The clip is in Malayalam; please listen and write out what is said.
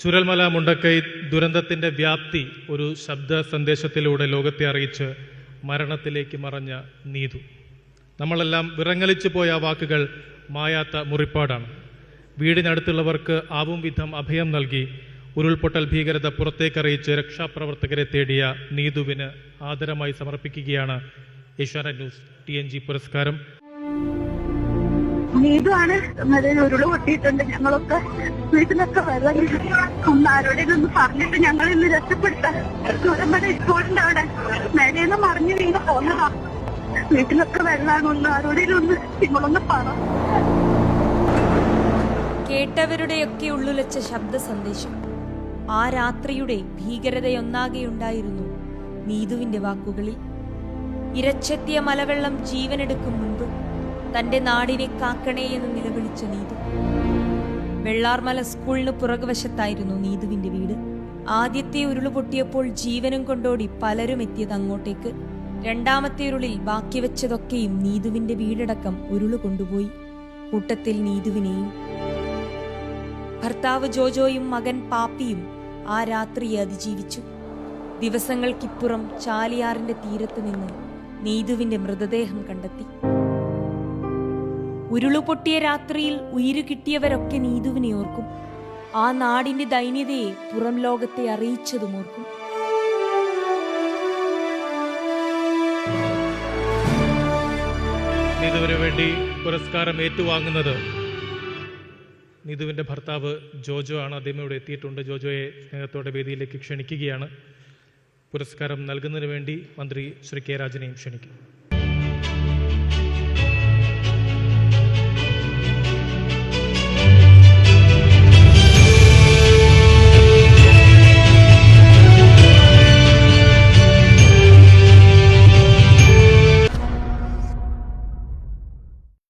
ചുരൽമല മുണ്ടക്കൈ ദുരന്തത്തിന്റെ വ്യാപ്തി ഒരു ശബ്ദ സന്ദേശത്തിലൂടെ ലോകത്തെ അറിയിച്ച് മരണത്തിലേക്ക് മറഞ്ഞ നീതു. നമ്മളെല്ലാം വിറങ്ങലിച്ചു പോയ വാക്കുകൾ മായാത്ത മുറിപ്പാടാണ്. വീടിനടുത്തുള്ളവർക്ക് ആവും വിധം അഭയം നൽകി ഉരുൾപൊട്ടൽ ഭീകരത പുറത്തേക്കറിയിച്ച് രക്ഷാപ്രവർത്തകരെ തേടിയ നീതുവിന് ആദരമായി സമർപ്പിക്കുകയാണ് Asianet News T N G പുരസ്കാരം. നീതുവാണ്. മറ്റേ ഉരുൾ പൊട്ടിയിട്ടുണ്ട്. ഞങ്ങളൊക്കെ വീട്ടിലൊക്കെ വെള്ളം ഒന്ന് ആരോടെങ്കിലും ഒന്ന് പറഞ്ഞിട്ട് ഞങ്ങൾ ഇന്ന് രക്ഷപ്പെടുത്താം ചുരമ്പടെ ഇപ്പോഴുണ്ട് അവിടെ. മേലെന്ന് മറിഞ്ഞു വീണ് പോന്നതാ. വീട്ടിലൊക്കെ വെള്ളമാണ് ഒന്ന് ആരോടെയും ഒന്ന് നിങ്ങളൊന്ന് പറ. കേട്ടവരുടെയൊക്കെ ഉള്ളുലച്ച ശബ്ദ സന്ദേശം ആ രാത്രിയുടെ ഭീകരതയൊന്നാകെയുണ്ടായിരുന്നു നീതുവിന്റെ വാക്കുകളിൽ. ഇരച്ചെത്തിയ മലവെള്ളം ജീവനെടുക്കും മുൻപ് തന്റെ നാടിനെ കാക്കണേ എന്ന് നിലവിളിച്ച നീതു. വെള്ളാർമല സ്കൂളിന് പുറകുവശത്തായിരുന്നു നീതുവിന്റെ വീട്. ആദ്യത്തെ ഉരുൾ പൊട്ടിയപ്പോൾ ജീവനും കൊണ്ടോടി പലരും എത്തിയത് അങ്ങോട്ടേക്ക്. രണ്ടാമത്തെ ഉരുളിൽ ബാക്കി വെച്ചതൊക്കെയും നീതുവിന്റെ വീടടക്കം ഉരുൾ കൊണ്ടുപോയി. കൂട്ടത്തിൽ നീതുവിനെയും ഭർത്താവ് ജോജോയും മകൻ പാപ്പിയും ആ രാത്രിയെ അതിജീവിച്ചു. ദിവസങ്ങൾക്കിപ്പുറം ചാലിയാറിന്റെ തീരത്ത് നിന്ന് നീതുവിന്റെ മൃതദേഹം കണ്ടെത്തി. ഉരുളുപൊട്ടിയ രാത്രിയിൽ ഉയിരു കിട്ടിയവരൊക്കെ നീതുവിനെ ഓർക്കും. ആ നാടിന്റെ ദൈന്യതയെ പുറം ലോകത്തെ അറിയിച്ചതും ഓർക്കും. നീതുവിന് വേണ്ടി പുരസ്കാരം ഏറ്റുവാങ്ങുന്നത് നീതുവിന്റെ ഭർത്താവ് ജോജോ ആണ്. അദ്ദേഹം ഇവിടെ എത്തിയിട്ടുണ്ട്. ജോജോയെ സ്നേഹത്തോടെ വേദിയിലേക്ക് ക്ഷണിക്കുകയാണ്. പുരസ്കാരം നൽകുന്നതിന് വേണ്ടി മന്ത്രി ശ്രീ കെ രാജനെയും ക്ഷണിക്കും.